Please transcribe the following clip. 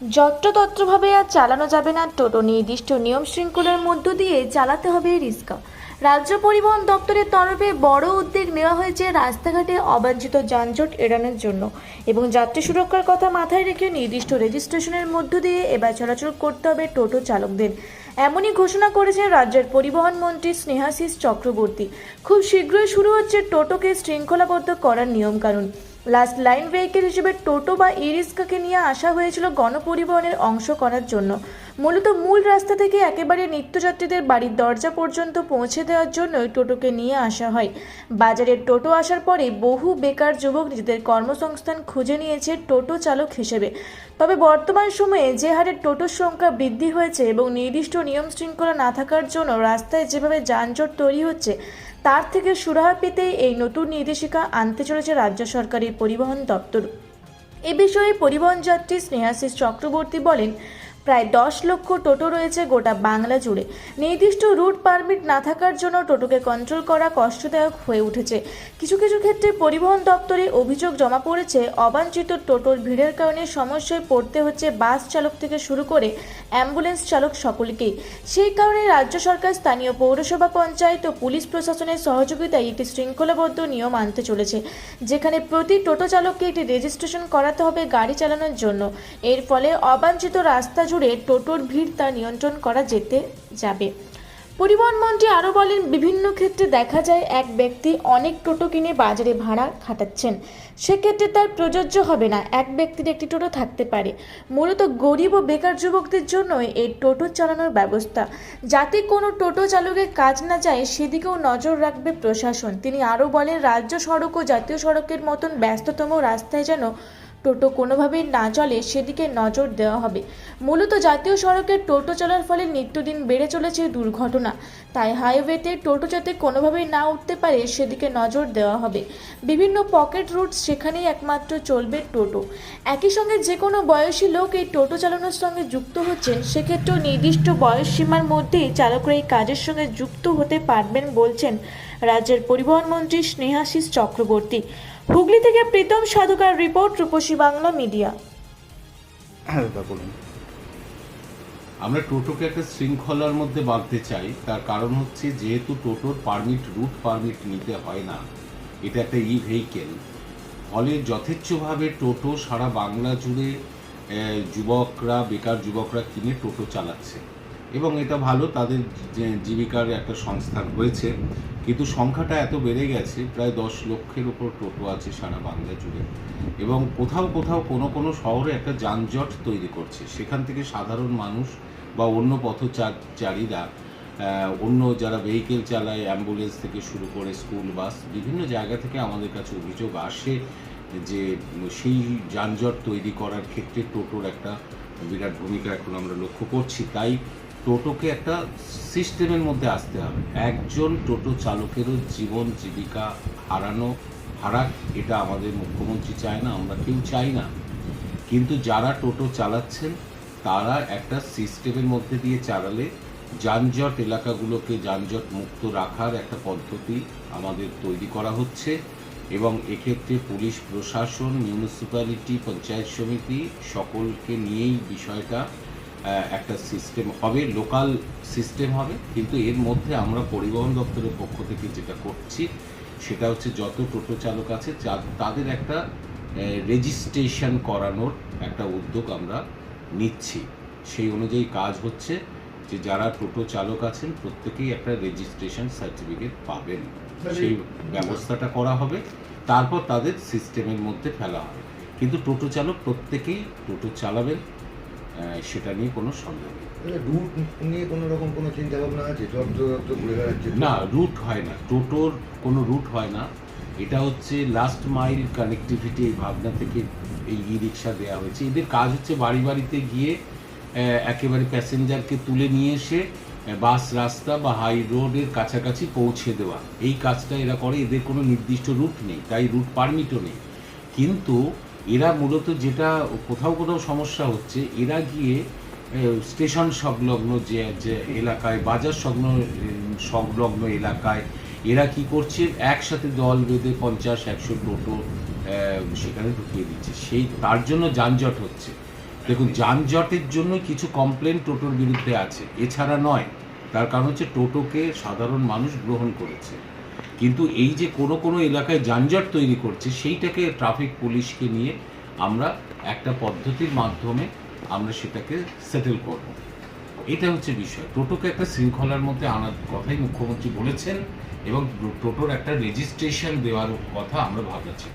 যত্রতত্রভাবে আর চালানো যাবে না। টোটো নির্দিষ্ট নিয়ম শৃঙ্খলার মধ্য দিয়ে চালাতে হবে রিক্সা রাজ্য পরিবহন দপ্তরের তরফে বড় উদ্যোগ নেওয়া হয়েছে রাস্তাঘাটে অবাঞ্ছিত যানজট এড়ানোর জন্য এবং যাত্রী সুরক্ষার কথা মাথায় রেখে নির্দিষ্ট রেজিস্ট্রেশনের মধ্য দিয়ে এবার চলাচল করতে হবে টোটো চালকদের। এমনই ঘোষণা করেছেন রাজ্যের পরিবহন মন্ত্রী স্নেহাশিস চক্রবর্তী। খুব শীঘ্রই শুরু হচ্ছে টোটোকে শৃঙ্খলাবদ্ধ করার নিয়মকানুন। লাস্ট লাইন ভেহিকেল হিসেবে টোটো বা ই রিক্সাকে নিয়ে আসা হয়েছিল গণপরিবহনের অংশ করার জন্য। মূলত মূল রাস্তা থেকে একেবারে নিত্যযাত্রীদের বাড়ির দরজা পর্যন্ত পৌঁছে দেওয়ার জন্যই টোটোকে নিয়ে আসা হয়। বাজারে টোটো আসার পরে বহু বেকার যুবক নিজেদের কর্মসংস্থান খুঁজে নিয়েছে টোটো চালক হিসেবে। তবে বর্তমান সময়ে যে হারে টোটোর সংখ্যা বৃদ্ধি হয়েছে এবং নির্দিষ্ট নিয়ম শৃঙ্খলা না থাকার জন্য রাস্তায় যেভাবে যানজট তৈরি হচ্ছে তার থেকে সুরাহা পেতে এই নতুন নির্দেশিকা আনতে চলেছে রাজ্য সরকারের পরিবহন দপ্তর। এ বিষয়ে পরিবহন যাত্রী স্নেহাশিস চক্রবর্তী বলেন প্রায় দশ লক্ষ টোটো রয়েছে গোটা বাংলা জুড়ে। নির্দিষ্ট রুট পারমিট না থাকার জন্য টোটোকে কন্ট্রোল করা কষ্টদায়ক হয়ে উঠেছে। কিছু কিছু ক্ষেত্রে পরিবহন দপ্তরে অভিযোগ জমা পড়েছে, অবাঞ্ছিত টোটোর ভিড়ের কারণে সমস্যায় পড়তে হচ্ছে বাস চালক থেকে শুরু করে অ্যাম্বুলেন্স চালক সকলকেই। সেই কারণে রাজ্য সরকার স্থানীয় পৌরসভা পঞ্চায়েত ও পুলিশ প্রশাসনের সহযোগিতায় একটি শৃঙ্খলাবদ্ধ নিয়ম আনতে চলেছে, যেখানে প্রতি টোটো চালককে একটি রেজিস্ট্রেশন করাতে হবে গাড়ি চালানোর জন্য। এর ফলে অবাঞ্ছিত রাস্তা জুড়ে টোটোর ভিড় তা নিয়ন্ত্রণ করা যেতে যাবে। পরিবহন মন্ত্রী আরও বলেন, বিভিন্ন ক্ষেত্রে দেখা যায় এক ব্যক্তি অনেক টোটো কিনে বাজারে ভাড়া খাটাচ্ছেন। সেক্ষেত্রে তার প্রযোজ্য হবে না, এক ব্যক্তির একটি টোটো থাকতে পারে। মূলত গরিব ও বেকার যুবকদের জন্য এই টোটো চালানোর ব্যবস্থা। যাতে কোনো টোটো চালকের কাজ না যায়, সেদিকেও নজর রাখবে প্রশাসন। তিনি আরও বলেন, রাজ্য সড়ক ও জাতীয় সড়কের মতন ব্যস্ততম রাস্তায় যেন টোটো কোনোভাবেই না চলে, সেদিকে নজর দেওয়া হবে। মূলত জাতীয় সড়কের টোটো চলার ফলে নিত্যদিন বেড়ে চলেছে দুর্ঘটনা। তাই হাইওয়েতে টোটো যাতে কোনোভাবেই না উঠতে পারে, সেদিকে নজর দেওয়া হবে। বিভিন্ন পকেট রুট সেখানেই একমাত্র চলবে টোটো। একই সঙ্গে যে কোনো বয়সী লোক এই টোটো চালানোর সঙ্গে যুক্ত হচ্ছেন, সেক্ষেত্রেও নির্দিষ্ট বয়স সীমার মধ্যেই চালকরা এই কাজের সঙ্গে যুক্ত হতে পারবেন বলছেন রাজ্যের পরিবহন মন্ত্রী স্নেহাশিস চক্রবর্তী। হুগলি থেকে প্রীতম সাধুকার রিপোর্ট রূপসী বাংলা মিডিয়া। হ্যাঁ দাদা বলুন। আমরা টোটোকে একটা শৃঙ্খলার মধ্যে বাঁধতে চাই। তার কারণ হচ্ছে যেহেতু টোটোর পারমিট রুট পারমিট নিতে হয় না এটা একটা ই ভেহিকেল ফলে যথেচ্ছভাবে টোটো সারা বাংলা জুড়ে যুবকরা বেকার যুবকরা কিনে টোটো চালাচ্ছে। এবং এটা ভালো তাদের জীবিকার একটা সংস্থান হয়েছে। কিন্তু সংখ্যাটা এত বেড়ে গেছে, প্রায় দশ লক্ষের উপর টোটো আছে সারা বাংলা জুড়ে। এবং কোথাও কোথাও কোনো কোনো শহরে একটা যানজট তৈরি করছে। সেখান থেকে সাধারণ মানুষ বা অন্য পথচারীরা অন্য যারা ভেহিকেল চালায় অ্যাম্বুলেন্স থেকে শুরু করে স্কুল বাস বিভিন্ন জায়গা থেকে আমাদের কাছে অভিযোগ আসে যে সেই যানজট তৈরি করার ক্ষেত্রে টোটোর একটা বিরাট ভূমিকা এখন আমরা লক্ষ্য করছি। তাই টোটোকে একটা সিস্টেমের মধ্যে আসতে হবে। একজন টোটো চালকেরও জীবন জীবিকা হারানো, হারাক, এটা আমাদের মুখ্যমন্ত্রী চায় না, আমরা কেউ চাই না। কিন্তু যারা টোটো চালাচ্ছেন, তারা একটা সিস্টেমের মধ্যে দিয়ে চালালে যানজট এলাকাগুলোকে যানজট মুক্ত রাখার একটা পদ্ধতি আমাদের তৈরি করা হচ্ছে এবং এক্ষেত্রে পুলিশ, প্রশাসন মিউনিসিপ্যালিটি পঞ্চায়েত সমিতি সকলকে নিয়েই বিষয়টা একটা সিস্টেম হবে লোকাল সিস্টেম হবে কিন্তু এর মধ্যে আমরা পরিবহন দপ্তরের পক্ষ থেকে যেটা করছি সেটা হচ্ছে যত টোটো চালক আছে তাদের একটা রেজিস্ট্রেশন করানোর একটা উদ্যোগ আমরা নিচ্ছি। সেই অনুযায়ী কাজ হচ্ছে যে যারা টোটো চালক আছেন প্রত্যেকেই একটা রেজিস্ট্রেশন সার্টিফিকেট পাবেন। সেই ব্যবস্থাটা করা হবে তারপর তাদের সিস্টেমের মধ্যে ফেলা হবে। কিন্তু টোটো চালক প্রত্যেকেই টোটো চালাবেন সেটা নিয়ে কোনো সন্দেহ নেই। রুট নিয়ে কোনো রকম কোনো চিন্তা ভাবনা আছে ঘুরে বেড়াচ্ছে না রুট হয় না। টোটোর কোনো রুট হয় না। এটা হচ্ছে লাস্ট মাইল কানেক্টিভিটি এই ভাবনা থেকে এই ই রিক্সা দেওয়া হয়েছে। এদের কাজ হচ্ছে বাড়ি বাড়িতে গিয়ে একেবারে প্যাসেঞ্জারকে তুলে নিয়ে এসে বাস রাস্তা বা হাই রোডের কাছাকাছি পৌঁছে দেওয়া। এই কাজটা এরা করে। এদের কোনো নির্দিষ্ট রুট নেই। তাই রুট পারমিটও নেই। কিন্তু এরা মূলত যেটা, কোথাও কোথাও সমস্যা হচ্ছে, এরা গিয়ে স্টেশন সংলগ্ন যে যে এলাকায়, বাজার সংলগ্ন সংলগ্ন এলাকায় এরা কি করছে? একসাথে দল বেঁধে পঞ্চাশ, একশো টোটো সেখানে ঢুকিয়ে দিচ্ছে। সেই, তার জন্য যানজট হচ্ছে। দেখুন, যানজটের জন্য কিছু কমপ্লেন টোটোর বিরুদ্ধে আছে। এছাড়া নয়, তার কারণ হচ্ছে টোটোকে সাধারণ মানুষ গ্রহণ করেছে। কিন্তু এই যে কোনো কোনো এলাকায় যানজট তৈরি করছে, সেইটাকে ট্রাফিক পুলিশকে নিয়ে আমরা একটা পদ্ধতির মাধ্যমে আমরা সেটাকে সেটেল করব। এটা হচ্ছে বিষয়। টোটোকে একটা শৃঙ্খলার মধ্যে আনার কথাই মুখ্যমন্ত্রী বলেছেন এবং টোটোর একটা রেজিস্ট্রেশন দেওয়ার কথা আমরা ভাবছি।